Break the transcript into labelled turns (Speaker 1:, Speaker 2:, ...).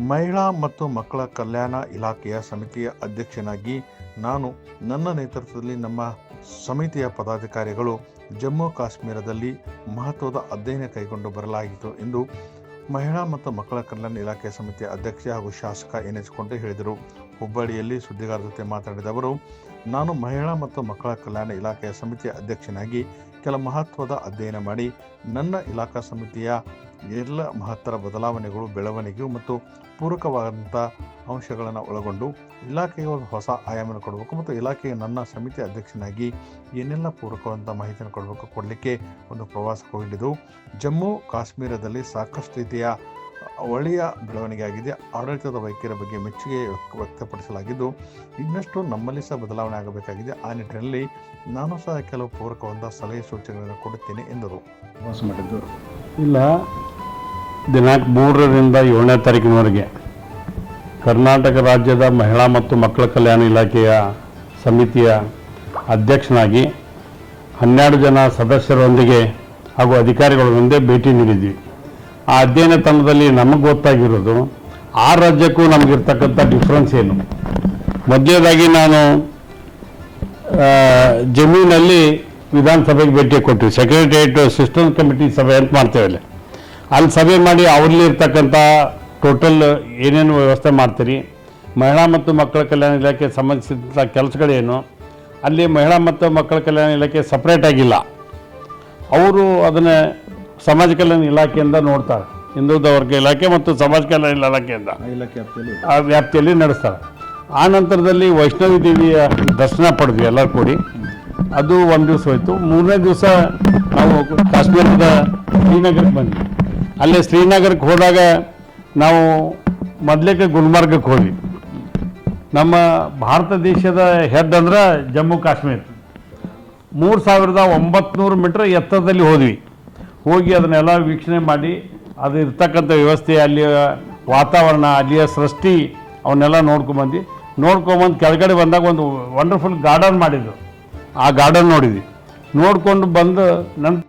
Speaker 1: ಮಹಿಳಾ ಮತ್ತು ಮಕ್ಕಳ ಕಲ್ಯಾಣ ಇಲಾಖೆಯ ಸಮಿತಿಯ ಅಧ್ಯಕ್ಷನಾಗಿ ನಾನು ನನ್ನ ನೇತೃತ್ವದಲ್ಲಿ ನಮ್ಮ ಸಮಿತಿಯ ಪದಾಧಿಕಾರಿಗಳು ಜಮ್ಮು ಕಾಶ್ಮೀರದಲ್ಲಿ ಮಹತ್ವದ ಅಧ್ಯಯನ ಕೈಗೊಂಡು ಬರಲಾಗಿತ್ತು ಎಂದು ಮಹಿಳಾ ಮತ್ತು ಮಕ್ಕಳ ಕಲ್ಯಾಣ ಇಲಾಖೆ ಸಮಿತಿಯ ಅಧ್ಯಕ್ಷ ಹಾಗೂ ಶಾಸಕ ಎನ್ ಹೇಳಿದರು. ಹುಬ್ಬಳ್ಳಿಯಲ್ಲಿ ಸುದ್ದಿಗಾರರ ಜೊತೆ ಮಾತನಾಡಿದ ಅವರು, ನಾನು ಮಹಿಳಾ ಮತ್ತು ಮಕ್ಕಳ ಕಲ್ಯಾಣ ಇಲಾಖೆಯ ಸಮಿತಿಯ ಅಧ್ಯಕ್ಷನಾಗಿ ಕೆಲ ಮಹತ್ವದ ಅಧ್ಯಯನ ಮಾಡಿ ನನ್ನ ಇಲಾಖಾ ಸಮಿತಿಯ ಎಲ್ಲ ಮಹತ್ತರ ಬದಲಾವಣೆಗಳು ಬೆಳವಣಿಗೆಯು ಮತ್ತು ಪೂರಕವಾದಂಥ ಅಂಶಗಳನ್ನು ಒಳಗೊಂಡು ಇಲಾಖೆಗೆ ಒಂದು ಹೊಸ ಆಯಾಮನ ಕೊಡಬೇಕು ಮತ್ತು ಇಲಾಖೆಯ ನನ್ನ ಸಮಿತಿ ಅಧ್ಯಕ್ಷನಾಗಿ ಏನೆಲ್ಲ ಪೂರಕವಾದಂಥ ಮಾಹಿತಿಯನ್ನು ಕೊಡಬೇಕು ಕೊಡಲಿಕ್ಕೆ ಒಂದು ಪ್ರವಾಸಕ್ಕೆ ಹೋಗಿದ್ದು, ಜಮ್ಮು ಕಾಶ್ಮೀರದಲ್ಲಿ ಸಾಕಷ್ಟು ರೀತಿಯ ಒಳ್ಳೆಯ ಬೆಳವಣಿಗೆಯಾಗಿದೆ. ಆಡಳಿತದ ವೈಖರಿಯ ಬಗ್ಗೆ ಮೆಚ್ಚುಗೆ ವ್ಯಕ್ತ- ವ್ಯಕ್ತಪಡಿಸಲಾಗಿದ್ದು, ಇನ್ನಷ್ಟು ನಮ್ಮಲ್ಲಿ ಸಹ ಬದಲಾವಣೆ ಆಗಬೇಕಾಗಿದೆ. ಆ ನಿಟ್ಟಿನಲ್ಲಿ ನಾನು ಸಹ ಕೆಲವು ಪೂರಕವಾದ ಸಲಹೆ ಸೂಚನೆಗಳನ್ನು ಕೊಡುತ್ತೇನೆ ಎಂದರು.
Speaker 2: ಇಲ್ಲ, ದಿನಾಂಕ ಮೂರರಿಂದ ಏಳನೇ ತಾರೀಕಿನವರೆಗೆ ಕರ್ನಾಟಕ ರಾಜ್ಯದ ಮಹಿಳಾ ಮತ್ತು ಮಕ್ಕಳ ಕಲ್ಯಾಣ ಇಲಾಖೆಯ ಸಮಿತಿಯ ಅಧ್ಯಕ್ಷನಾಗಿ ಹನ್ನೆರಡು ಜನ ಸದಸ್ಯರೊಂದಿಗೆ ಹಾಗೂ ಅಧಿಕಾರಿಗಳೊಂದಿಗೆ ಭೇಟಿ ನೀಡಿದ್ವಿ. ಆ ಅಧ್ಯಯನ ತಂಡದಲ್ಲಿ ನಮಗೆ ಗೊತ್ತಾಗಿರೋದು, ಆ ರಾಜ್ಯಕ್ಕೂ ನಮಗಿರ್ತಕ್ಕಂಥ ಡಿಫ್ರೆನ್ಸ್ ಏನು? ಮೊದಲನೇದಾಗಿ ನಾನು ಜಮೀನಲ್ಲಿ ವಿಧಾನಸಭೆಗೆ ಭೇಟಿ ಕೊಟ್ಟು ಸೆಕ್ರೆಟರಿಯೇಟ್ ಸಿಸ್ಟಮ್ ಕಮಿಟಿ ಸಭೆ ಅಂತ ಮಾಡ್ತೇವೆ ಅಲ್ಲಿ. ಅಲ್ಲಿ ಸಭೆ ಮಾಡಿ ಅವರಲ್ಲಿ ಇರ್ತಕ್ಕಂಥ ಟೋಟಲ್ ಏನೇನು ವ್ಯವಸ್ಥೆ ಮಾಡ್ತೀರಿ? ಮಹಿಳಾ ಮತ್ತು ಮಕ್ಕಳ ಕಲ್ಯಾಣ ಇಲಾಖೆ ಸಂಬಂಧಿಸಿದಂಥ ಕೆಲಸಗಳೇನು? ಅಲ್ಲಿ ಮಹಿಳಾ ಮತ್ತು ಮಕ್ಕಳ ಕಲ್ಯಾಣ ಇಲಾಖೆ ಸಪ್ರೇಟ್ ಆಗಿಲ್ಲ. ಅವರು ಅದನ್ನು ಸಮಾಜ ಕಲ್ಯಾಣ ಇಲಾಖೆಯಿಂದ ನೋಡ್ತಾರೆ. ಹಿಂದುಳಿದ ವರ್ಗ ಇಲಾಖೆ ಮತ್ತು ಸಮಾಜ ಕಲ್ಯಾಣ ಇಲಾಖೆಯಿಂದ.
Speaker 3: ಆ ವ್ಯಾಪ್ತಿಯಲ್ಲಿ.
Speaker 2: ಆ ವ್ಯಾಪ್ತಿಯಲ್ಲಿ ನಡೆಸ್ತಾರೆ. ಆ ನಂತರದಲ್ಲಿ ವೈಷ್ಣವಿ ದೇವಿಯ ದರ್ಶನ ಪಡೆದ್ವಿ ಎಲ್ಲರೂ ಕೂಡಿ. ಅದು ಒಂದು ದಿವಸ ಹೋಯಿತು. ಮೂರನೇ ದಿವಸ ನಾವು ಕಾಶ್ಮೀರದ ಶ್ರೀನಗರಕ್ಕೆ ಬಂದ್ವಿ. ಅಲ್ಲೇ ಶ್ರೀನಗರಕ್ಕೆ ಹೋದಾಗ ನಾವು ಮೊದಲಕ್ಕೆ ಗುಲ್ಮಾರ್ಗಕ್ಕೆ ಹೋದ್ವಿ. ನಮ್ಮ ಭಾರತ ದೇಶದ ಹೆಡ್ ಅಂದ್ರೆ ಜಮ್ಮು ಕಾಶ್ಮೀರ. ಮೂರು ಸಾವಿರದ ಒಂಬತ್ನೂರು ಮೀಟ್ರ್ ಎತ್ತರದಲ್ಲಿ ಹೋದ್ವಿ. ಹೋಗಿ ಅದನ್ನೆಲ್ಲ ವೀಕ್ಷಣೆ ಮಾಡಿ, ಅದು ಇರ್ತಕ್ಕಂಥ ವ್ಯವಸ್ಥೆ ಅಲ್ಲಿಯ ವಾತಾವರಣ, ಅಲ್ಲಿಯ ಸೃಷ್ಟಿ, ಅವನ್ನೆಲ್ಲ ನೋಡ್ಕೊಂಬಂದು ನೋಡ್ಕೊಂಬಂದು ಕೆಳಗಡೆ ಬಂದಾಗ ಒಂದು ವಂಡರ್ಫುಲ್ ಗಾರ್ಡನ್ ಮಾಡಿದ್ರು. ಆ ಗಾರ್ಡನ್ ನೋಡಿದ್ವಿ. ನೋಡ್ಕೊಂಡು ಬಂದು ನಂತರ